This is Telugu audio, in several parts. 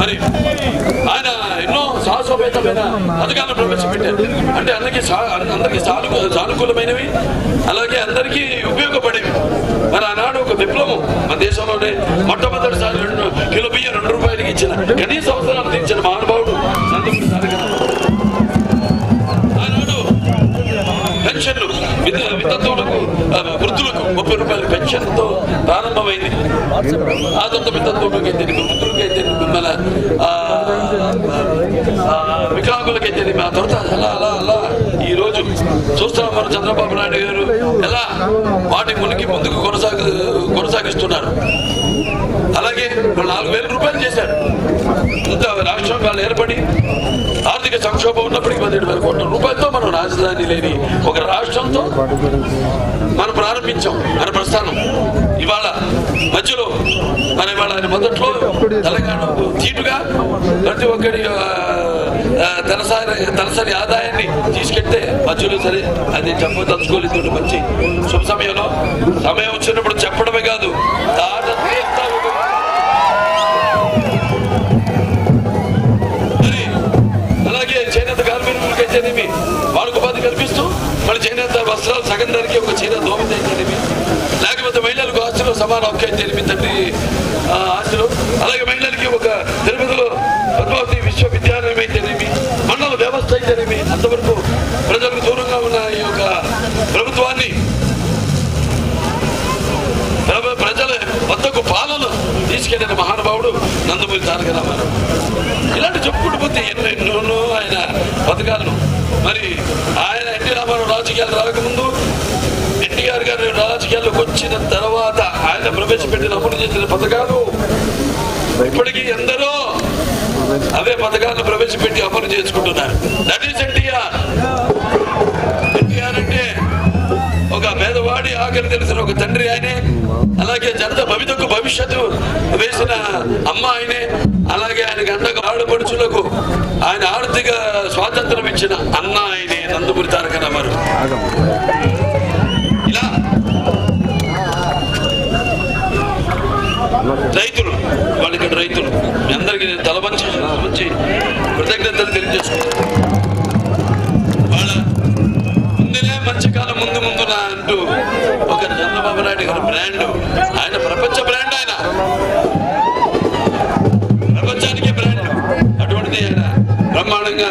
మరి ఆయన ఎన్నో సాహసోపేతమైన పథకాలను ప్రవేశపెట్టారు. అంటే అందరికీ సా- అందరికీ సాను సానుకూలమైనవి అలాగే అందరికీ ఉపయోగపడేవి. మరి ఆనాడు ఒక విప్లవం మన దేశంలోనే మొట్టమొదటిసారి రెండు కిలో బియ్యం రెండు రూపాయలకి ఇచ్చిన కనీస అవసరాలు తీర్చిన మహానుభావుడు నందమూరి చూస్తున్నాం మన చంద్రబాబు నాయుడు గారు. ఎలా? వాటి మునికి ముందుకు కొనసాగ కొనసాగిస్తున్నారు. అలాగే నాలుగు వేల రూపాయలు చేశారు. ఇంత రాష్ట్రం వాళ్ళు ఏర్పడి ఆర్థిక సంక్షోభం ఉన్నప్పటికీ పదిహేడు వేల కోట్ల రూపాయలతో మనం రాజధాని లేని ఒక రాష్ట్రంతో మనం ప్రారంభించాం. మన ప్రస్థానం. ఇవాళ మధ్యలో మన ఇవాళ మొదట్లో తెలంగాణకు తీటుగా ప్రతి ఒక్కరి తలసారి తలసరి ఆదాయాన్ని తీసుకెళ్తే మధ్యలో సరే అది చెప్పదలుచుకోలేదు మంచి శుభ సమయంలో సమయం వచ్చినప్పుడు చెప్పడమే కాదు అలాగే చేనేత కార్మికులకి వాళ్ళకు ఉపాధి కల్పిస్తూ మళ్ళీ చేనేత వస్త్రాలు సగం ధరకి ఒక చీర దోమతి ఆస్తిలో సమాన హక్కు అయితేనేమి తండ్రి ఆ, అలాగే మహిళలకి ఒక తిరుపతిలో పద్మావతి విశ్వవిద్యాలయం అయితేనేమి మండల వ్యవస్థ అయితేనేమి అంతవరకు ప్రజలకు దూరంగా ఉన్న ఈ యొక్క ప్రభుత్వాన్ని ప్రజల వద్దకు పాలన తీసుకెళ్ళిన మహానుభావుడు నందమూరి తారక రామారావు. ఇలాంటి చెప్పుకుంటూ పోతే ఎన్నో ఎన్నో ఆయన పథకాలను. మరి ఆయన ఎన్టీ రామారావు రాజకీయాలు రాకముందు ఎన్టీఆర్ గారు రాజకీయాల్లోకి వచ్చిన తర్వాత ప్రవేశపెట్టిన అమలు చేసిన పథకాలు ఇప్పటికీ ఎందరో అవే పథకాలను ప్రవేశపెట్టి అమలు చేసుకుంటున్నారు. దట్ ఈస్ ఎన్టీఆర్ ఎన్టీఆర్ అంటే ఒక పేదవాడి ఆకలి తెలిసిన ఒక తండ్రి ఆయనే అలాగే జనత భవితకు భవిష్యత్తు వేసిన అమ్మ ఆయనే అలాగే ఆయనకు అండగా ఆడపడుచులకు ఆయన ఆర్థిక స్వాతంత్రం ఇచ్చిన అన్న ఆయనే నందమూరి తారక రామారావు. రైతులు వాళ్ళు ఇక్కడ రైతులు. మీ అందరికీ నేను తలవంచి మంచి కృతజ్ఞతలు తెలియజేసుకుంటాను వాళ్ళ ముందునే మంచి కాలం ముందు ముందున అంటూ ఒక చంద్రబాబు నాయుడు గారి బ్రాండ్. ఆయన ప్రపంచ బ్రాండ్ ఆయన. ప్రపంచానికి బ్రాండ్. అటువంటిది ఆయన. బ్రహ్మాండంగా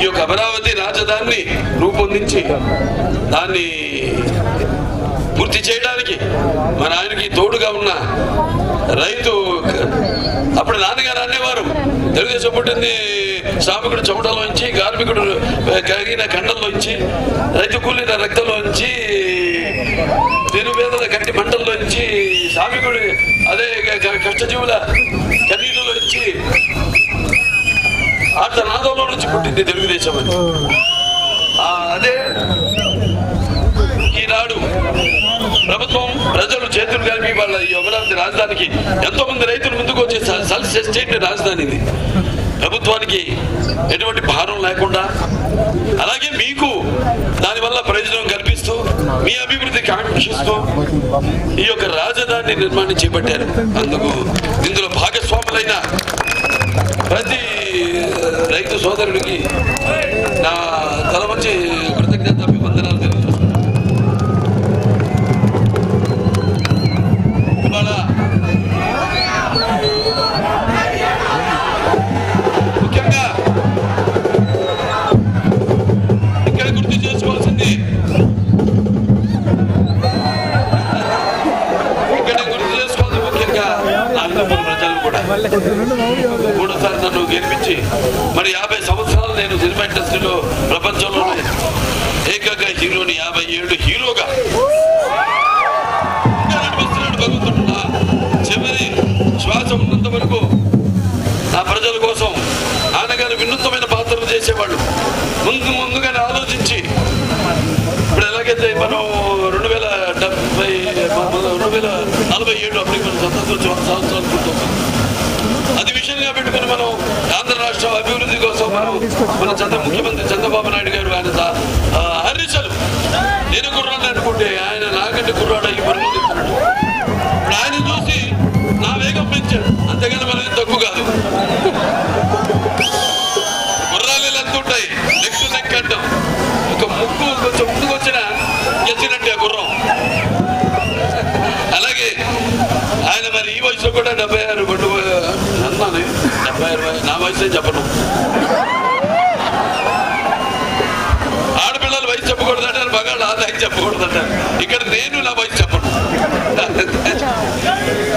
ఈ యొక్క అమరావతి రాజధానిని రూపొందించి దాన్ని పూర్తి చేయడానికి మన ఆయనకి తోడుగా ఉన్న రైతు అప్పుడు నాన్నగారు అనేవారు. తెలుగుదేశం పుట్టింది శ్రామికుడు చెమటలోంచి కార్మికుడు కరిగిన కండల్లోంచి రైతు కూలిన రక్తంలోంచి నిరుపేదల కంటి మంటల్లోంచి శ్రామికుడు అదే క- క- కష్టజీవుల కన్నీళ్ళలోంచి ఆర్తనాదంలో నుంచి పుట్టింది తెలుగుదేశం అని. అదే ఈనాడు ప్రభుత్వం ప్రజలు చేతులు కలిపి వాళ్ళ ఈ అమరావతి రాజధానికి ఎంతో మంది రైతులు ముందుకు వచ్చి సెల్ఫ్ ఎస్టేట్ రాజధాని ఇది. ప్రభుత్వానికి ఎటువంటి భారం లేకుండా అలాగే మీకు దానివల్ల ప్రయోజనం కల్పిస్తూ మీ అభివృద్ధి కాంక్షిస్తూ ఈ యొక్క రాజధాని నిర్మాణం చేపట్టారు. అందుకు ఇందులో భాగస్వాములైన ప్రతి రైతు సోదరుడికి నా మూడోసారి నన్ను గెలిపించి మరి యాభై సంవత్సరాలు నేను సినిమా ఇండస్ట్రీలో ప్రపంచంలోనే ఏకంగా హీరోని యాభై ఏడు హీరోగా రాష్ట్రం అభివృద్ధి కోసం మన చంద్ర ముఖ్యమంత్రి చంద్రబాబు నాయుడు గారు ఆయన హరిచలు నేను కుర్రాడు అనుకుంటే ఆయన నాకంటే కుర్రాడు ఈ పనులు ఇప్పుడు ఆయన చూసి నా వేగం పెంచాడు. అంతేగాని మనం తక్కువ కాదు. గుర్రాలు అందుంటాయి నెక్స్ట్ నెక్ అంటాం. ఒక ముక్కు కొంచెం ముందుకు వచ్చిన ఆ గుర్రం అలాగే ఆయన మరి ఈ వయసులో కూడా డెబ్బై వయసు చెప్పను. ఆడపిల్లల వయసు చెప్పకూడదంటారు మగాళ్ళు ఆదాయం చెప్పకూడదంటారు ఇక్కడ నేను నా వయసు చెప్పను.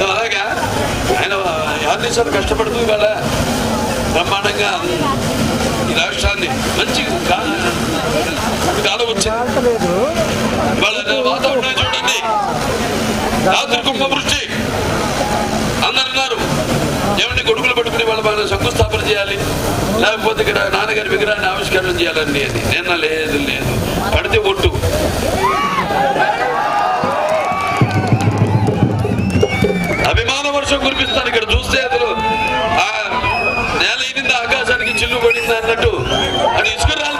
అలాగా? ఆయన యాభై సార్ కష్టపడుతూ ఇవాళ బ్రహ్మాండంగా ఈ రాష్ట్రాన్ని మంచి కాలం వచ్చింది. ఇవాళ వాతావరణం చూడండి. రాత్రి కుంభవృష్టి. అందరు ఉన్నారు ఏమంటే కొడుకులు పట్టుకుని వాళ్ళ మన శంకుస్థాపన చేయాలి. లేకపోతే ఇక్కడ నాన్నగారి విగ్రహాన్ని ఆవిష్కరణ చేయాలండి అది నిన్న లేదు లేదు. పడితే ఒట్టు. అభిమాన వర్షం కురిపిస్తాను ఇక్కడ. చూస్తే అతను ఆ నేల ఇనింది ఆకాశానికి చిల్లు పడింది అన్నట్టు. అది ఇసుకురా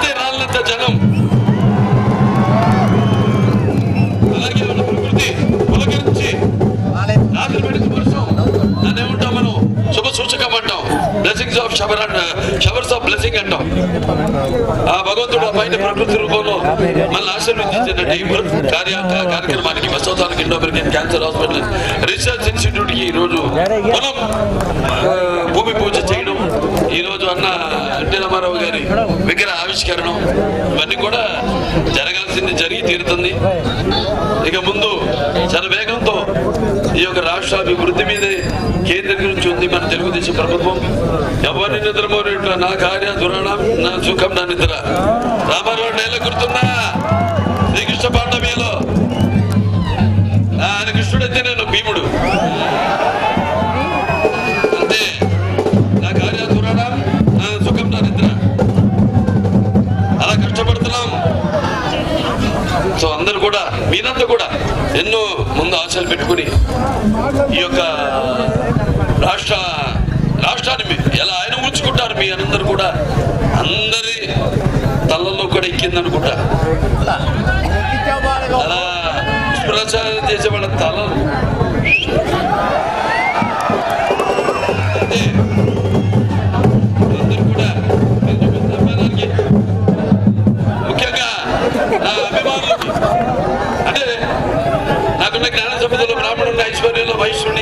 blessings of shower and showers of blessing అంటాం ఆ భగవంతుడు ఆ పైన ప్రకృతి రూపంలో మనల్ని ఆశీర్వదించినట్టు ఈ కార్య కార్యక్రమానికి వసతానికి Indo American cancer hospital research ఇన్స్టిట్యూట్కి ఈరోజు రోజు మనం భూమి పూజ చేయడం. ఈ రోజు అన్న ఎన్టీ రామారావు గారి విగ్రహ ఆవిష్కరణ ఇవన్నీ కూడా జరగాల్సింది జరిగి తీరుతుంది. ఇక ముందు చాలా వేగంతో ఈ యొక్క రాష్ట్ర అభివృద్ధి మీదే కేంద్రీకరించి ఉంది మన తెలుగుదేశం ప్రభుత్వం. ఎవరిని నిద్రమోరేట్ల నా కార్య దురాణం నా సుఖం నా నిద్ర. రామారావు నేల గుర్తున్నా శ్రీకృష్ణ పాండవీలో. ఆయన కృష్ణుడైతే నేను భీముడు. అంతే. నా కార్య దురాణం నా సుఖం నా నిద్ర. అలా కష్టపడుతున్నాం. సో అందరు కూడా మీరంతా కూడా ఎన్నో ముందు ఆశలు పెట్టుకుని ఈ యొక్క రాష్ట్ర రాష్ట్రాన్ని మీ- ఎలా ఆయన ఉంచుకుంటారు మీ అందరు కూడా అందరి తలలో కూడా ఎక్కిందనుకుంటా. అలా ప్రచారం చేసే వాళ్ళ తలలు. why should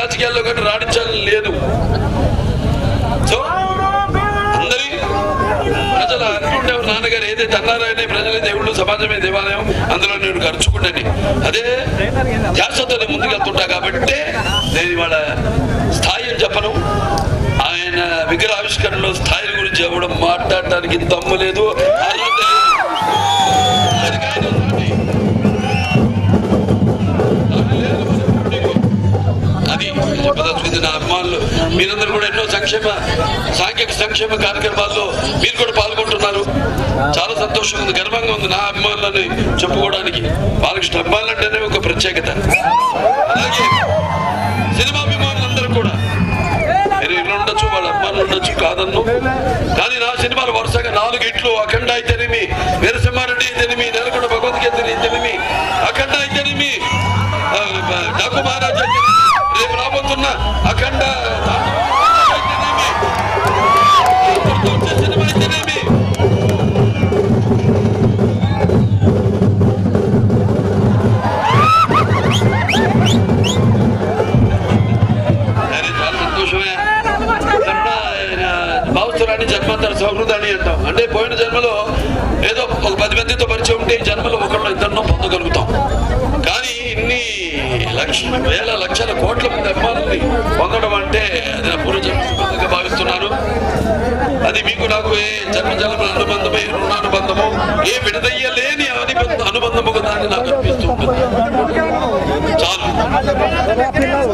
రాజకీయాల్లో కానీ రాణించాలని లేదు. సో అందరి ప్రజలు అనుకుంటేవారు నాన్నగారు ఏదైతే అన్నారాయనే ప్రజలే దేవుళ్ళు సమాజమే దేవాలయం. అందులో నేను ఖర్చుకుంటాను అదే ధ్యాసతో నేను ముందుకెళ్తుంటా కాబట్టి నేను ఇవాళ స్థాయి చెప్పను. ఆయన విగ్రహ ఆవిష్కరణలో స్థాయిల గురించి ఎవడం మాట్లాడటానికి దమ్ము లేదు. కార్యక్రమాల్లో మీరందరూ కూడా ఎన్నో సంక్షేమ సాంఘిక సంక్షేమ కార్యక్రమాల్లో మీరు కూడా పాల్గొంటున్నారు. చాలా సంతోషంగా ఉంది గర్వంగా ఉంది నా అభిమానులని చెప్పుకోవడానికి. బాలకృష్ణ అభిమానులు అంటేనే ఒక ప్రత్యేకత. అలాగే సినిమా అభిమానులందరూ కూడా. మీరు ఇల్లు ఉండొచ్చు వాళ్ళ అభిమానులు ఉండొచ్చు కాదన్ను. కానీ నా సినిమాలు వరుసగా నాలుగు ఇట్లు అఖండ అయితే వేల లక్షల కోట్ల మంది అభిమానుల్ని పొందడం అంటే అది నా పూర్వజన్మగా భావిస్తున్నాను. అది మీకు నాకు ఏ జన్మ అనుబంధమే రుణానుబంధము ఏ విడదయ్యలేని అనుబంధ అనుబంధము దాన్ని అని నాకు అనిపిస్తూ ఉంటుంది.